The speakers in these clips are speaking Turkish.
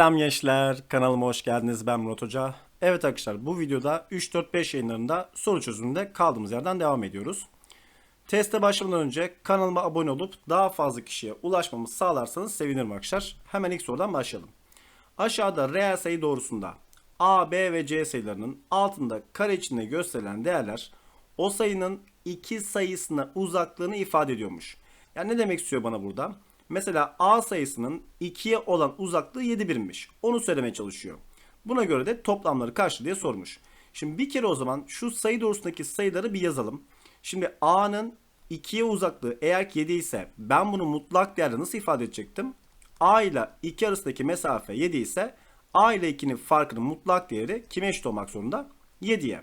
Selam gençler, kanalıma hoş geldiniz. Ben Murat Hoca. Evet arkadaşlar, bu videoda 3-4-5 yayınlarında soru çözümünde kaldığımız yerden devam ediyoruz. Teste başlamadan önce kanalıma abone olup daha fazla kişiye ulaşmamı sağlarsanız sevinirim arkadaşlar. Hemen ilk sorudan başlayalım. Aşağıda reel sayı doğrusunda A, B ve C sayılarının altında kare içinde gösterilen değerler o sayının iki sayısına uzaklığını ifade ediyormuş. Yani ne demek istiyor bana burada? Mesela A sayısının 2'ye olan uzaklığı 7 birimmiş. Onu söylemeye çalışıyor. Buna göre de toplamları kaçtı diye sormuş. Şimdi bir kere o zaman şu sayı doğrusundaki sayıları bir yazalım. Şimdi A'nın 2'ye uzaklığı eğer ki 7 ise ben bunu mutlak değerde nasıl ifade edecektim? A ile 2 arasındaki mesafe 7 ise A ile 2'nin farkının mutlak değeri kime eşit olmak zorunda? 7'ye.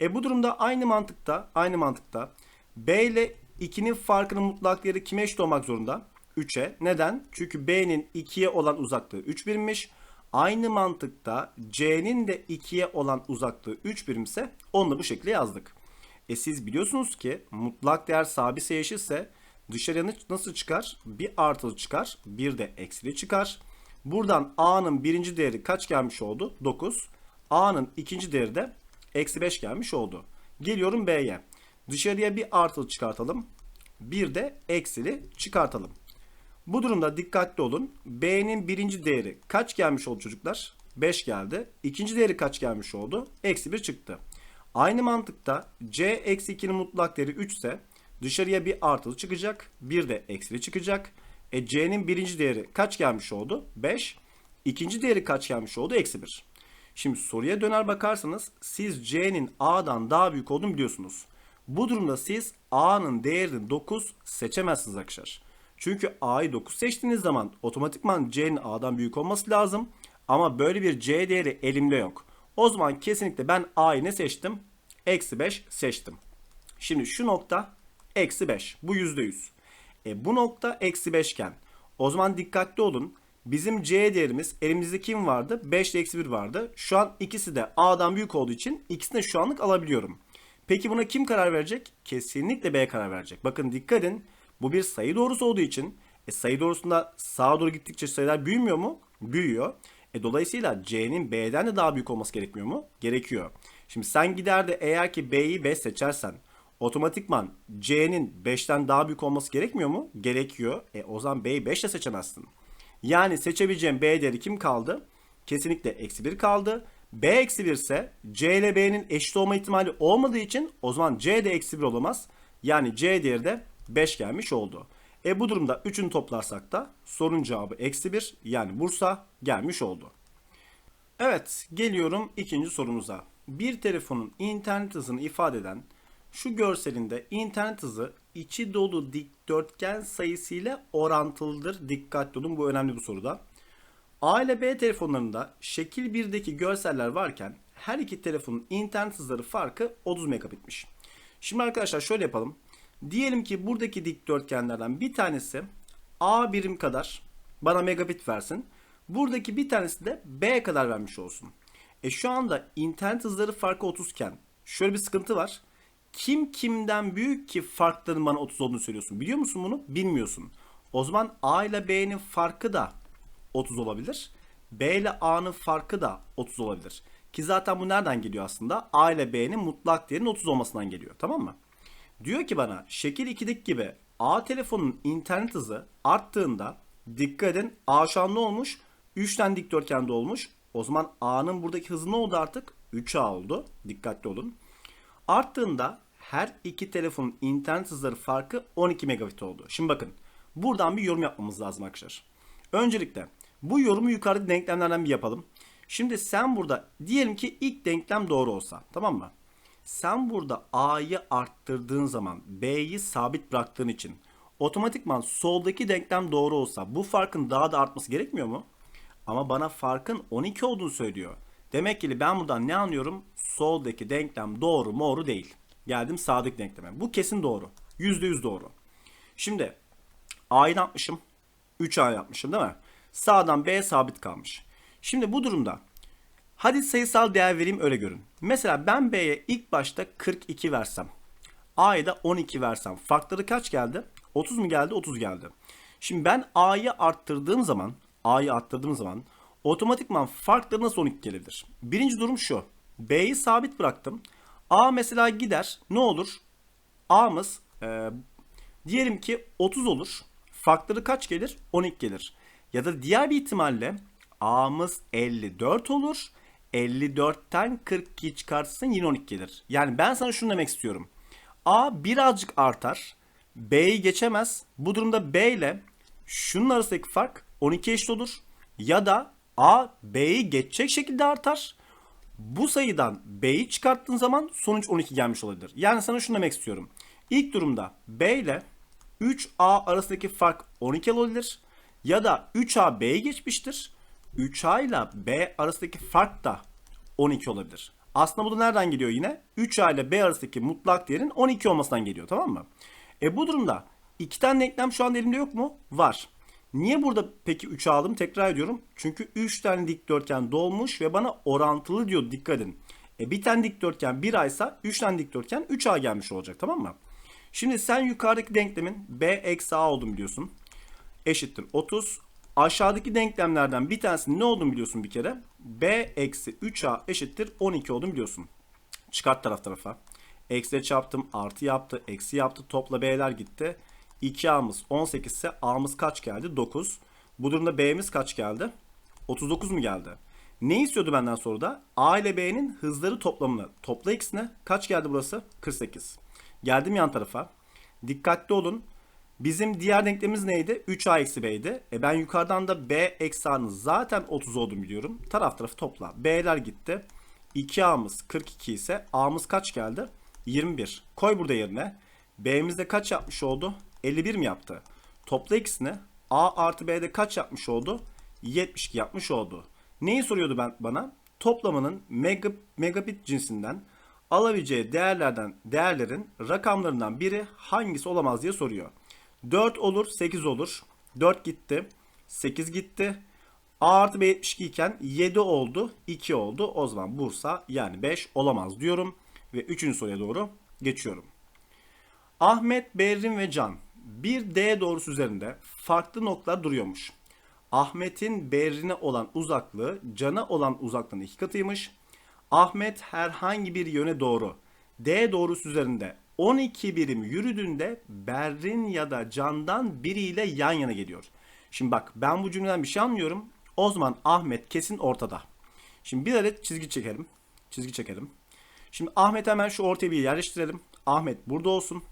E bu durumda aynı mantıkta, aynı mantıkta B ile 2'nin farkının mutlak değeri kime eşit olmak zorunda? 3'e. Neden? Çünkü B'nin 2'ye olan uzaklığı 3 birimmiş. Aynı mantıkta C'nin de 2'ye olan uzaklığı 3 birimse onu da bu şekilde yazdık. E siz biliyorsunuz ki mutlak değer sabit sayı eşitse dışarıya nasıl çıkar? Bir artılı çıkar, bir de eksili çıkar. Buradan A'nın birinci değeri kaç gelmiş oldu? 9. A'nın ikinci değeri de eksi 5 gelmiş oldu. Geliyorum B'ye. Dışarıya bir artılı çıkartalım. Bir de eksili çıkartalım. Bu durumda dikkatli olun. B'nin birinci değeri kaç gelmiş oldu çocuklar? 5 geldi. İkinci değeri kaç gelmiş oldu? Eksi 1 çıktı. Aynı mantıkta C eksi 2'nin mutlak değeri 3 ise dışarıya bir artılı çıkacak. Bir de eksili çıkacak. E C'nin birinci değeri kaç gelmiş oldu? 5. İkinci değeri kaç gelmiş oldu? Eksi 1. Şimdi soruya döner bakarsanız siz C'nin A'dan daha büyük olduğunu biliyorsunuz. Bu durumda siz A'nın değerini 9 seçemezsiniz arkadaşlar. Çünkü A'yı 9 seçtiğiniz zaman otomatikman C'nin A'dan büyük olması lazım. Ama böyle bir C değeri elimde yok. O zaman kesinlikle ben A'yı ne seçtim? Eksi 5 seçtim. Şimdi şu nokta eksi 5. Bu %100. E bu nokta eksi 5 iken o zaman dikkatli olun. Bizim C değerimiz elimizde kim vardı? 5 ile eksi 1 vardı. Şu an ikisi de A'dan büyük olduğu için ikisini şu anlık alabiliyorum. Peki buna kim karar verecek? Kesinlikle B karar verecek. Bakın dikkat edin. Bu bir sayı doğrusu olduğu için e, sayı doğrusunda sağa doğru gittikçe sayılar büyümüyor mu? Büyüyor. E, dolayısıyla C'nin B'den de daha büyük olması gerekmiyor mu? Gerekiyor. Şimdi sen gider de eğer ki B'yi 5 seçersen otomatikman C'nin 5'ten daha büyük olması gerekmiyor mu? Gerekiyor. E o zaman B'yi 5 ile seçemezsin. Yani seçebileceğim B değeri kim kaldı? Kesinlikle eksi 1 kaldı. B eksi 1 ise C ile B'nin eşit olma ihtimali olmadığı için o zaman C de eksi 1 olamaz. Yani C değeri de 5 gelmiş oldu. E bu durumda 3'ünü toplarsak da sorun cevabı eksi 1 yani Bursa gelmiş oldu. Evet geliyorum ikinci sorumuza. Bir telefonun internet hızını ifade eden şu görselinde internet hızı içi dolu dikdörtgen sayısıyla orantılıdır. Dikkatli olun bu önemli bu soruda. A ile B telefonlarında şekil 1'deki görseller varken her iki telefonun internet hızları farkı 30 megabitmiş. Şimdi arkadaşlar şöyle yapalım. Diyelim ki buradaki dikdörtgenlerden bir tanesi A birim kadar bana megabit versin. Buradaki bir tanesi de B kadar vermiş olsun. E şu anda internet hızları farkı 30 iken şöyle bir sıkıntı var. Kim kimden büyük ki farkların bana 30 olduğunu söylüyorsun. Biliyor musun bunu? Bilmiyorsun. O zaman A ile B'nin farkı da 30 olabilir. B ile A'nın farkı da 30 olabilir. Ki zaten bu nereden geliyor aslında? A ile B'nin mutlak değerinin 30 olmasından geliyor. Tamam mı? Diyor ki bana şekil 2'deki gibi A telefonun internet hızı arttığında dikkat edin A şu an ne olmuş? 3 tane dikdörtgende olmuş. O zaman A'nın buradaki hızı ne oldu artık? 3A oldu. Dikkatli olun. Arttığında her iki telefonun internet hızları farkı 12 megabit oldu. Şimdi bakın buradan bir yorum yapmamız lazım arkadaşlar. Öncelikle bu yorumu yukarıdaki denklemlerden bir yapalım. Şimdi sen burada diyelim ki ilk denklem doğru olsa tamam mı? Sen burada A'yı arttırdığın zaman B'yi sabit bıraktığın için otomatikman soldaki denklem doğru olsa bu farkın daha da artması gerekmiyor mu? Ama bana farkın 12 olduğunu söylüyor. Demek ki ben buradan ne anlıyorum? Soldaki denklem doğru mu doğru değil. Geldim sağdaki denkleme. Bu kesin doğru. %100 doğru. Şimdi A'yı yapmışım? 3A yapmışım değil mi? Sağdan B sabit kalmış. Şimdi bu durumda hadi sayısal değer vereyim öyle görün. Mesela ben B'ye ilk başta 42 versem. A'ya da 12 versem. Farkları kaç geldi? 30 mu geldi? 30 geldi. Şimdi ben A'yı arttırdığım zaman A'yı arttırdığım zaman Otomatikman farkları nasıl 12 gelebilir? Birinci durum şu. B'yi sabit bıraktım. A mesela gider. Ne olur? A'mız e, diyelim ki 30 olur. Farkları kaç gelir? 12 gelir. Ya da diğer bir ihtimalle A'mız 54 olur. 54'ten 42 çıkartırsın yine 12 gelir. Yani ben sana şunu demek istiyorum. A birazcık artar. B'yi geçemez. Bu durumda B ile şunun arasındaki fark 12 eşit olur. Ya da A B'yi geçecek şekilde artar. Bu sayıdan B'yi çıkarttığın zaman sonuç 12 gelmiş olabilir. Yani sana şunu demek istiyorum. İlk durumda B ile 3A arasındaki fark 12 olabilir. Ya da 3A B'yi geçmiştir. 3A ile B arasındaki fark da 12 olabilir. Aslında bu da nereden geliyor yine? 3A ile B arasındaki mutlak değerin 12 olmasından geliyor tamam mı? E bu durumda iki tane denklem şu an elimde yok mu? Var. Niye burada peki 3 aldım? Tekrar ediyorum. Çünkü 3 tane dikdörtgen dolmuş ve bana orantılı diyor dikkat edin. E bir tane dikdörtgen 1 aysa 3 tane dikdörtgen 3A gelmiş olacak tamam mı? Şimdi sen yukarıdaki denklemin B eksi A olduğunu biliyorsun. Eşittir 30. Aşağıdaki denklemlerden bir tanesinin ne olduğunu biliyorsun bir kere. B eksi 3A eşittir 12 olduğunu biliyorsun. Çıkart taraf tarafa. Eksiyle çarptım artı yaptı eksi yaptı topla B'ler gitti. 2A'mız 18 ise A'mız kaç geldi? 9. Bu durumda B'miz kaç geldi? 39 mu geldi? Ne istiyordu benden sonra da? A ile B'nin hızları toplamını. Topla ikisine. Kaç geldi burası? 48. Geldim yan tarafa. Dikkatli olun. Bizim diğer denklemimiz neydi? 3A eksi B'ydi. E ben yukarıdan da B eksi A'nın zaten 30 olduğunu biliyorum. Taraf tarafı topla. B'ler gitti. 2A'mız 42 ise A'mız kaç geldi? 21. Koy burada yerine. B'miz de kaç yapmış oldu? 51 mi yaptı? Topla ikisini. A artı B'de kaç yapmış oldu? 72 yapmış oldu. Neyi soruyordu ben bana? Toplamanın mega, megabit cinsinden alabileceği değerlerden değerlerin rakamlarından biri hangisi olamaz diye soruyor. 4 olur, 8 olur. 4 gitti. 8 gitti. A artı B 72 iken 7 oldu, 2 oldu. O zaman Bursa yani 5 olamaz diyorum. Ve 3. soruya doğru geçiyorum. Ahmet, Berrin ve Can bir D doğrusu üzerinde farklı noktalar duruyormuş. Ahmet'in Berrin'e olan uzaklığı Can'a olan uzaklığın iki katıymış. Ahmet herhangi bir yöne doğru D doğrusu üzerinde 12 birim yürüdüğünde Berrin ya da Can'dan biriyle yan yana geliyor. Şimdi bak ben bu cümleden bir şey anlıyorum. O zaman Ahmet kesin ortada. Şimdi bir adet çizgi çekelim. Çizgi çekelim. Şimdi Ahmet hemen şu ortaya bir yerleştirelim. Ahmet burada olsun.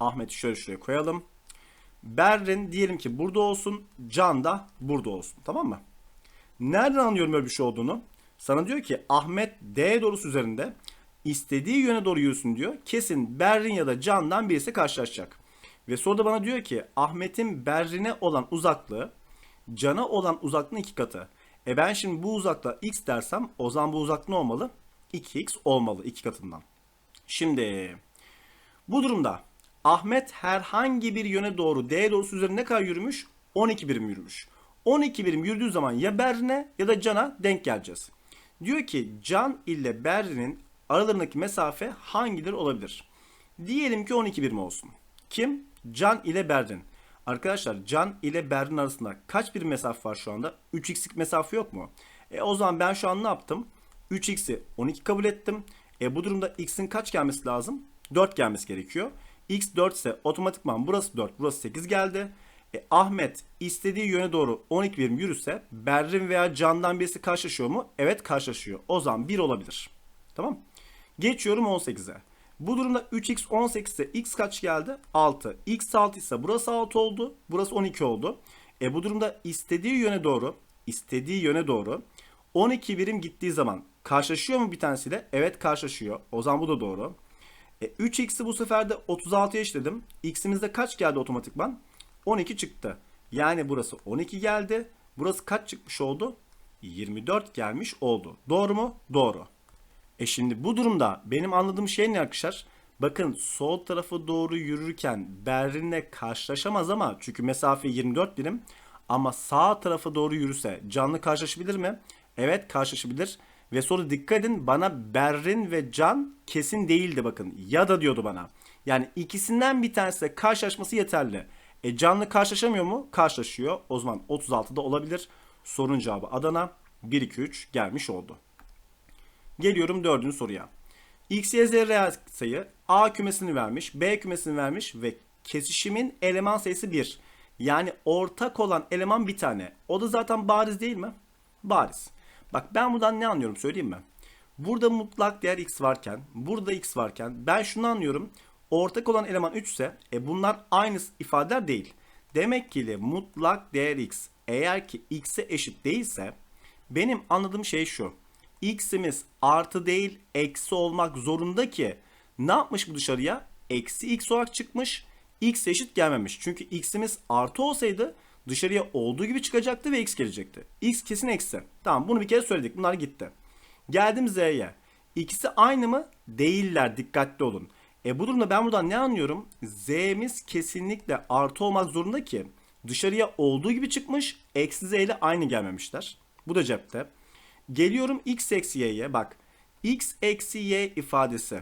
Ahmet'i şöyle şuraya koyalım. Berrin diyelim ki burada olsun. Can da burada olsun. Tamam mı? Nereden anlıyorum böyle bir şey olduğunu? Sana diyor ki Ahmet D doğrusu üzerinde istediği yöne doğru yürüsün diyor. Kesin Berrin ya da Can'dan birisi karşılaşacak. Ve soruda bana diyor ki Ahmet'in Berrin'e olan uzaklığı Can'a olan uzaklığın iki katı. E ben şimdi bu uzaklığa x dersem o zaman bu uzaklık ne olmalı? 2x olmalı iki katından. Şimdi bu durumda Ahmet herhangi bir yöne doğru D doğrusu üzerine ne kadar yürümüş? 12 birim yürümüş. 12 birim yürüdüğü zaman ya Berrin'e ya da Can'a denk geleceğiz. Diyor ki Can ile Berrin'in aralarındaki mesafe hangileri olabilir? Diyelim ki 12 birim olsun. Kim? Can ile Berrin. Arkadaşlar Can ile Berrin arasında kaç bir mesafe var şu anda? 3x'lik mesafe yok mu? E o zaman ben şu an ne yaptım? 3x'i 12 kabul ettim. E bu durumda x'in kaç gelmesi lazım? 4 gelmesi gerekiyor. x 4 ise otomatikman burası 4, burası 8 geldi. E, Ahmet istediği yöne doğru 12 birim yürüse Berrin veya Can'dan birisi karşılaşıyor mu? Evet karşılaşıyor. O zaman 1 olabilir. Tamam. Geçiyorum 18'e. Bu durumda 3x 18 ise x kaç geldi? 6. x 6 ise burası 6 oldu. Burası 12 oldu. E bu durumda istediği yöne doğru istediği yöne doğru 12 birim gittiği zaman karşılaşıyor mu bir tanesiyle? Evet karşılaşıyor. O zaman bu da doğru. E, 3x'i bu sefer de 36'ya eşledim. x'imizde kaç geldi otomatikman? 12 çıktı. Yani burası 12 geldi. Burası kaç çıkmış oldu? 24 gelmiş oldu. Doğru mu? Doğru. E şimdi bu durumda benim anladığım şey ne arkadaşlar? Bakın sol tarafı doğru yürürken Berrin'le karşılaşamaz ama çünkü mesafe 24 birim. Ama sağ tarafa doğru yürüse canlı karşılaşabilir mi? Evet karşılaşabilir. Ve sonra dikkat edin bana Berrin ve Can kesin değildi bakın. Ya da diyordu bana. Yani ikisinden bir tanesiyle karşılaşması yeterli. E canlı karşılaşamıyor mu? Karşılaşıyor. O zaman 36'da olabilir. Sorunun cevabı Adana. 1, 2, 3 gelmiş oldu. Geliyorum dördüncü soruya. X, Y, Z reel sayı A kümesini vermiş, B kümesini vermiş ve kesişimin eleman sayısı 1. Yani ortak olan eleman bir tane. O da zaten bariz değil mi? Bariz. Bak ben buradan ne anlıyorum söyleyeyim mi? Burada mutlak değer x varken, burada x varken ben şunu anlıyorum. Ortak olan eleman 3 ise e bunlar aynı ifadeler değil. Demek ki mutlak değer x eğer ki x'e eşit değilse benim anladığım şey şu. X'imiz artı değil eksi olmak zorunda ki ne yapmış bu dışarıya? Eksi x olarak çıkmış. x eşit gelmemiş. Çünkü x'imiz artı olsaydı dışarıya olduğu gibi çıkacaktı ve x gelecekti. x kesin eksi. Tamam bunu bir kere söyledik. Bunlar gitti. Geldim z'ye. İkisi aynı mı? Değiller. Dikkatli olun. E bu durumda ben buradan ne anlıyorum? Z'miz kesinlikle artı olmak zorunda ki dışarıya olduğu gibi çıkmış. Eksi z ile aynı gelmemişler. Bu da cepte. Geliyorum x eksi y'ye. Bak x eksi y ifadesi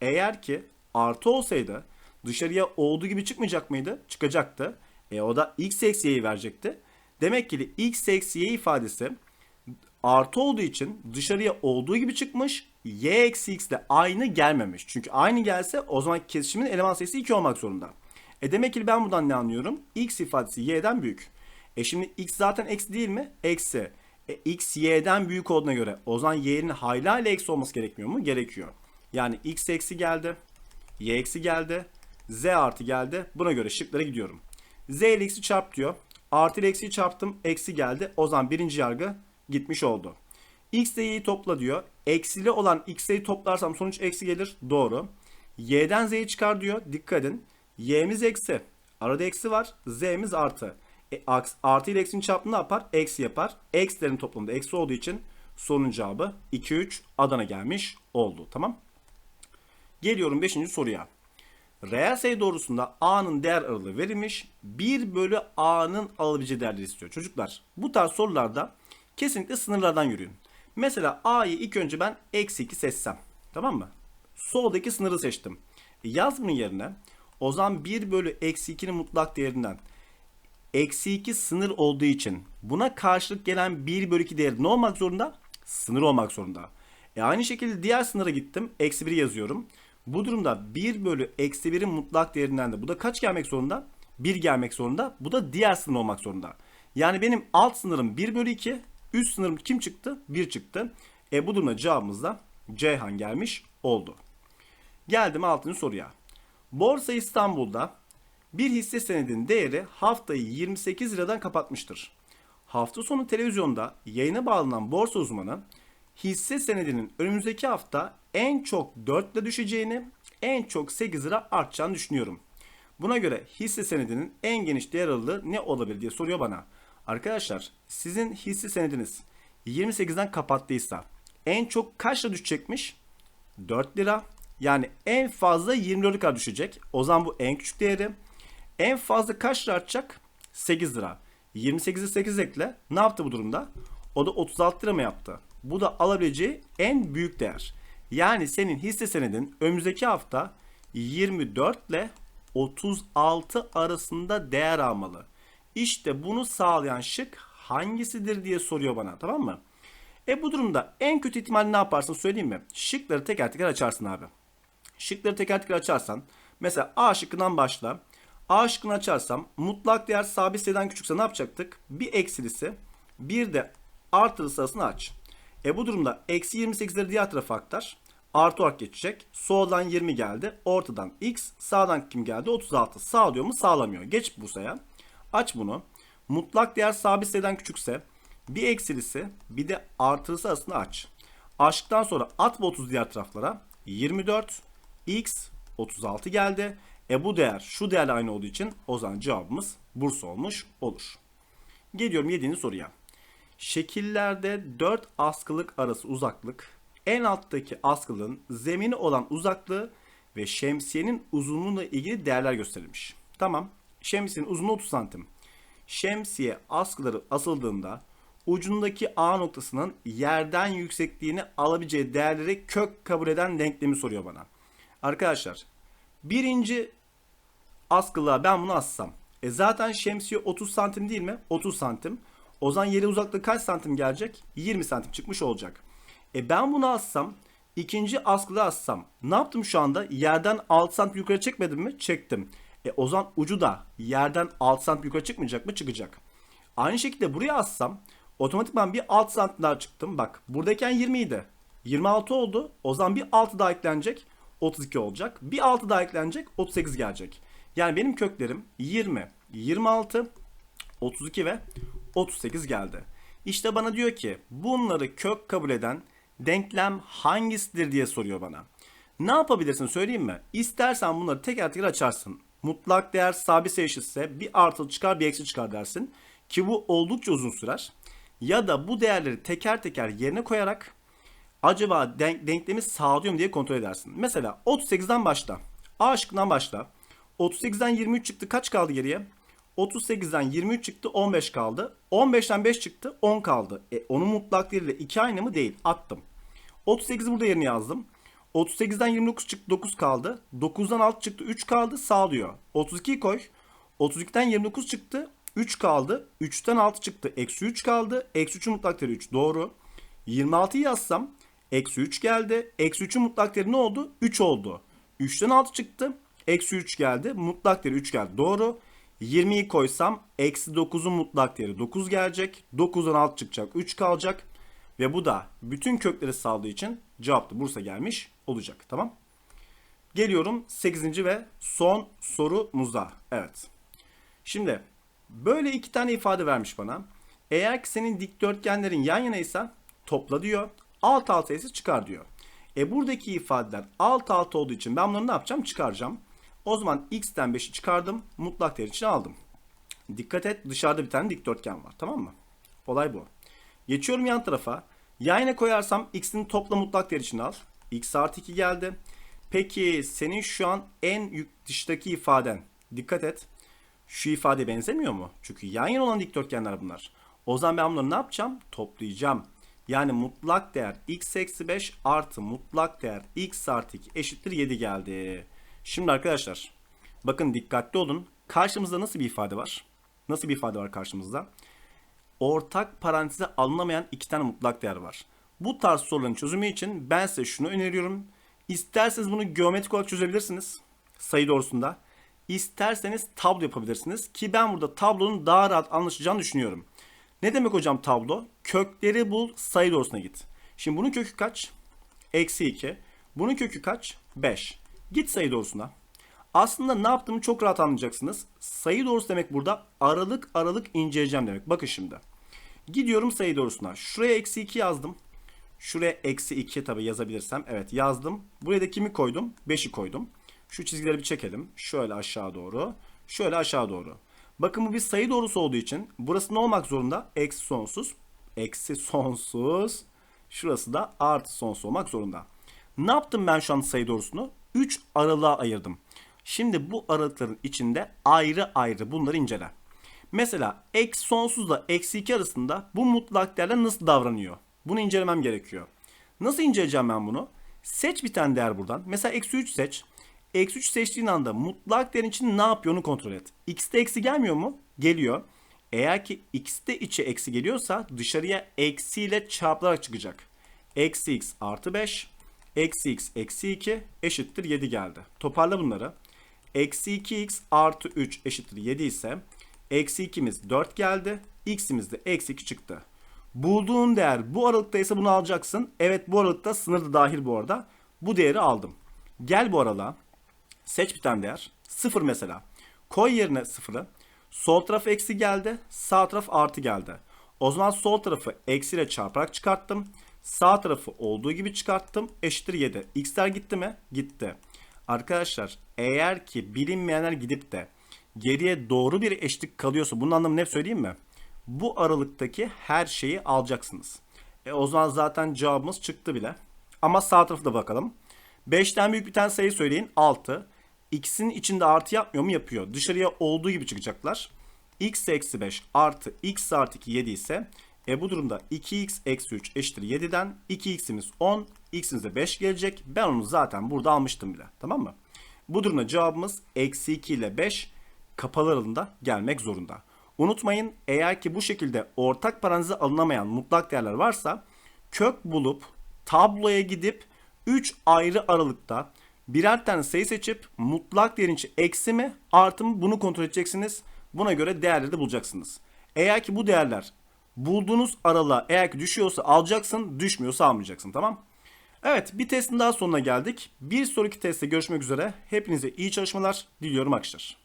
eğer ki artı olsaydı dışarıya olduğu gibi çıkmayacak mıydı? Çıkacaktı. E o da x eksi y'yi verecekti. Demek ki x eksi y ifadesi artı olduğu için dışarıya olduğu gibi çıkmış. Y eksi x ile aynı gelmemiş. Çünkü aynı gelse o zaman kesişimin eleman sayısı 2 olmak zorunda. E demek ki ben buradan ne anlıyorum? X ifadesi y'den büyük. E şimdi x zaten eksi değil mi? Eksi. E, x y'den büyük olduğuna göre o zaman y'nin hayla ile eksi olması gerekmiyor mu? Gerekiyor. Yani x eksi geldi. Y eksi geldi. Z artı geldi. Buna göre şıklara gidiyorum. Z ile x'i çarp diyor. Artı ile eksiyi çarptım. Eksi geldi. O zaman birinci yargı gitmiş oldu. X ile y'yi topla diyor. Eksili olan x'yi toplarsam sonuç eksi gelir. Doğru. Y'den z'yi çıkar diyor. Dikkat edin. Y'miz eksi. Arada eksi var. Z'miz artı. E, artı ile eksinin çarpımı ne yapar? Eksi yapar. Eksilerin toplamında eksi olduğu için sorunun cevabı 2, 3 Adana gelmiş oldu. Tamam. Geliyorum 5. soruya. Reel sayı doğrusunda A'nın değer aralığı verilmiş. 1 bölü A'nın alabileceği değerleri istiyor. Çocuklar bu tarz sorularda kesinlikle sınırlardan yürüyün. Mesela A'yı ilk önce ben eksi 2 seçsem. Tamam mı? Soldaki sınırı seçtim. Yaz bunun yerine o zaman 1 bölü eksi 2'nin mutlak değerinden eksi 2 sınır olduğu için buna karşılık gelen 1 bölü 2 değeri ne olmak zorunda? Sınır olmak zorunda. E aynı şekilde diğer sınıra gittim. Eksi 1 yazıyorum. Bu durumda 1 bölü eksi 1'in mutlak değerinden de bu da kaç gelmek zorunda? 1 gelmek zorunda. Bu da diğer sınır olmak zorunda. Yani benim alt sınırım 1 bölü 2. Üst sınırım kim çıktı? 1 çıktı. E bu durumda cevabımız da Ceyhan gelmiş oldu. Geldim 6. soruya. Borsa İstanbul'da bir hisse senedinin değeri haftayı 28 liradan kapatmıştır. Hafta sonu televizyonda yayına bağlanan borsa uzmanı hisse senedinin önümüzdeki hafta en çok 4 ile düşeceğini, en çok 8 lira artacağını düşünüyorum. Buna göre hisse senedinin en geniş değer aralığı ne olabilir diye soruyor bana. Arkadaşlar sizin hisse senediniz 28'den kapattıysa en çok kaç lira düşecekmiş? 4 lira. Yani en fazla 24 lira düşecek. O zaman bu en küçük değeri. En fazla kaç lira artacak? 8 lira. 28'e 8 ekle. Ne yaptı bu durumda? O da 36 lira mı yaptı? Bu da alabileceği en büyük değer. Yani senin hisse senedin önümüzdeki hafta 24 ile 36 arasında değer almalı. İşte bunu sağlayan şık hangisidir diye soruyor bana tamam mı? E bu durumda en kötü ihtimal ne yaparsın söyleyeyim mi? Şıkları teker teker açarsın abi. Şıkları teker teker açarsan mesela A şıkkından başla. A şıkkını açarsam mutlak değer sabit sayıdan küçükse ne yapacaktık? Bir eksilisi bir de artılısı arasını aç. E bu durumda eksi 28'leri diğer tarafa aktar. Artı olarak geçecek. Soldan 20 geldi. Ortadan x. Sağdan kim geldi? 36. Sağlıyor mu? Sağlamıyor. Geç Bursa'ya. Aç bunu. Mutlak değer sabit sayıdan küçükse bir eksilisi bir de artılısı arasında aç. Açtıktan sonra at bu 30 diğer taraflara. 24 x 36 geldi. E bu değer şu değerle aynı olduğu için o zaman cevabımız Bursa olmuş olur. Geliyorum 7. soruya. Şekillerde 4 askılık arası uzaklık, en alttaki askılığın zemini olan uzaklığı ve şemsiyenin uzunluğuyla ilgili değerler gösterilmiş. Tamam. Şemsiyenin uzunluğu 30 santim. Şemsiye askıları asıldığında ucundaki A noktasının yerden yüksekliğini alabileceği değerleri kök kabul eden denklemi soruyor bana. Arkadaşlar birinci askılığa ben bunu assam. E zaten şemsiye 30 santim değil mi? 30 santim. O zaman yere uzaklığı kaç santim gelecek? 20 santim çıkmış olacak. E ben bunu assam ikinci askıda assam ne yaptım şu anda? Yerden 6 santim yukarı çekmedim mi? Çektim. E o zaman ucu da yerden 6 santim yukarı çıkmayacak mı? Çıkacak. Aynı şekilde buraya assam otomatikman bir 6 santim daha çıktım. Bak buradayken 20 idi. 26 oldu. O zaman bir 6 daha eklenecek. 32 olacak. Bir 6 daha eklenecek. 38 gelecek. Yani benim köklerim 20, 26, 32 ve 38 geldi. İşte bana diyor ki bunları kök kabul eden denklem hangisidir diye soruyor bana. Ne yapabilirsin söyleyeyim mi? İstersen bunları teker teker açarsın. Mutlak değer sabit eşitse bir artı çıkar bir eksi çıkar dersin. Ki bu oldukça uzun sürer. Ya da bu değerleri teker teker yerine koyarak acaba denk, denklemi sağlıyor mu diye kontrol edersin. Mesela 38'den başla. A şıkkından başla. 38'den 23 çıktı kaç kaldı geriye? 38'den 23 çıktı 15 kaldı. 15'ten 5 çıktı 10 kaldı. E onun mutlak değeriyle 2 aynı mı? Değil. Attım. 38'i burada yerine yazdım. 38'den 29 çıktı 9 kaldı. 9'dan 6 çıktı 3 kaldı sağlıyor. 32'yi koy. 32'den 29 çıktı 3 kaldı. 3'ten 6 çıktı eksi 3 kaldı. Eksi 3'ün mutlak değeri 3 doğru. 26'yı yazsam eksi 3 geldi. Eksi 3'ün mutlak değeri ne oldu? 3 oldu. 3'ten 6 çıktı. Eksi 3 geldi. Mutlak değeri 3 geldi. Doğru. 20'yi koysam eksi 9'un mutlak değeri 9 gelecek. 9'dan 6 çıkacak. 3 kalacak. Ve bu da bütün kökleri sağladığı için cevap da Bursa gelmiş olacak. Tamam. Geliyorum 8. ve son sorumuza. Evet. Şimdi böyle iki tane ifade vermiş bana. Eğer ki senin dikdörtgenlerin yan yanaysa topla diyor. Alt alt sayısı çıkar diyor. E buradaki ifadeler alt alt olduğu için ben bunları ne yapacağım? Çıkaracağım. O zaman x'ten 5'i çıkardım. Mutlak değer için aldım. Dikkat et dışarıda bir tane dikdörtgen var. Tamam mı? Olay bu. Geçiyorum yan tarafa. Yayına koyarsam x'in topla mutlak değer için al. x artı 2 geldi. Peki senin şu an en dıştaki ifaden. Dikkat et. Şu ifade benzemiyor mu? Çünkü yan yana olan dikdörtgenler bunlar. O zaman ben bunları ne yapacağım? Toplayacağım. Yani mutlak değer x eksi 5 artı mutlak değer x artı 2 eşittir 7 geldi. Şimdi arkadaşlar bakın dikkatli olun. Karşımızda nasıl bir ifade var? Nasıl bir ifade var karşımızda? Ortak paranteze alınamayan iki tane mutlak değer var. Bu tarz soruların çözümü için ben size şunu öneriyorum. İsterseniz bunu geometrik olarak çözebilirsiniz. Sayı doğrusunda. İsterseniz tablo yapabilirsiniz. Ki ben burada tablonun daha rahat anlaşılacağını düşünüyorum. Ne demek hocam tablo? Kökleri bul sayı doğrusuna git. Şimdi bunun kökü kaç? Eksi 2. Bunun kökü kaç? 5. Git sayı doğrusuna. Aslında ne yaptığımı çok rahat anlayacaksınız. Sayı doğrusu demek burada aralık aralık inceleyeceğim demek. Bakın şimdi. Gidiyorum sayı doğrusuna. Şuraya eksi 2 yazdım. Şuraya eksi 2 tabi yazabilirsem. Evet yazdım. Buraya da kimi koydum? 5'i koydum. Şu çizgileri bir çekelim. Şöyle aşağı doğru. Şöyle aşağı doğru. Bakın bu bir sayı doğrusu olduğu için burası ne olmak zorunda? Eksi sonsuz. Eksi sonsuz. Şurası da artı sonsuz olmak zorunda. Ne yaptım ben şu an sayı doğrusunu? 3 aralığa ayırdım. Şimdi bu aralıkların içinde ayrı ayrı bunları incele. Mesela eksi sonsuzla eksi 2 arasında bu mutlak değerler nasıl davranıyor? Bunu incelemem gerekiyor. Nasıl inceleyeceğim ben bunu? Seç bir tane değer buradan. Mesela eksi 3 seç. Eksi 3 seçtiğin anda mutlak değerin için ne yapıyor kontrol et. X'te eksi gelmiyor mu? Geliyor. Eğer ki x'te içe eksi geliyorsa dışarıya eksiyle çarpılarak çıkacak. Eksi x artı 5. Eksi x eksi 2 eşittir 7 geldi. Toparla bunları. Eksi 2x artı 3 eşittir 7 ise eksi 2'miz 4 geldi. X'imiz de eksi 2 çıktı. Bulduğun değer bu aralıkta ise bunu alacaksın. Evet bu aralıkta sınır da dahil bu arada. Bu değeri aldım. Gel bu aralığa. Seç bir tane değer. 0 mesela. Koy yerine 0'ı. Sol taraf eksi geldi. Sağ taraf artı geldi. O zaman sol tarafı eksiyle çarparak çıkarttım. Sağ tarafı olduğu gibi çıkarttım. Eşittir 7. X'ler gitti mi? Gitti. Arkadaşlar eğer ki bilinmeyenler gidip de geriye doğru bir eşlik kalıyorsa bunun anlamı ne söyleyeyim mi? Bu aralıktaki her şeyi alacaksınız. E, o zaman zaten cevabımız çıktı bile. Ama sağ tarafı da bakalım. 5'ten büyük bir tane sayı söyleyin. 6. X'in içinde artı yapmıyor mu? Yapıyor. Dışarıya olduğu gibi çıkacaklar. X eksi 5 artı X artı 2 7 ise e bu durumda 2x eksi 3 eşittir 7'den 2x'imiz 10, x'imiz de 5 gelecek. Ben onu zaten burada almıştım bile. Tamam mı? Bu durumda cevabımız eksi 2 ile 5 kapalı aralığında gelmek zorunda. Unutmayın eğer ki bu şekilde ortak paranteze alınamayan mutlak değerler varsa kök bulup tabloya gidip 3 ayrı aralıkta birer tane sayı seçip mutlak değerin eksi mi artı mı bunu kontrol edeceksiniz. Buna göre değerleri de bulacaksınız. Eğer ki bu değerler bulduğunuz aralığa eğer ki düşüyorsa alacaksın düşmüyorsa almayacaksın tamam Evet bir testin daha sonuna geldik. Bir sonraki testte görüşmek üzere. Hepinize iyi çalışmalar diliyorum arkadaşlar.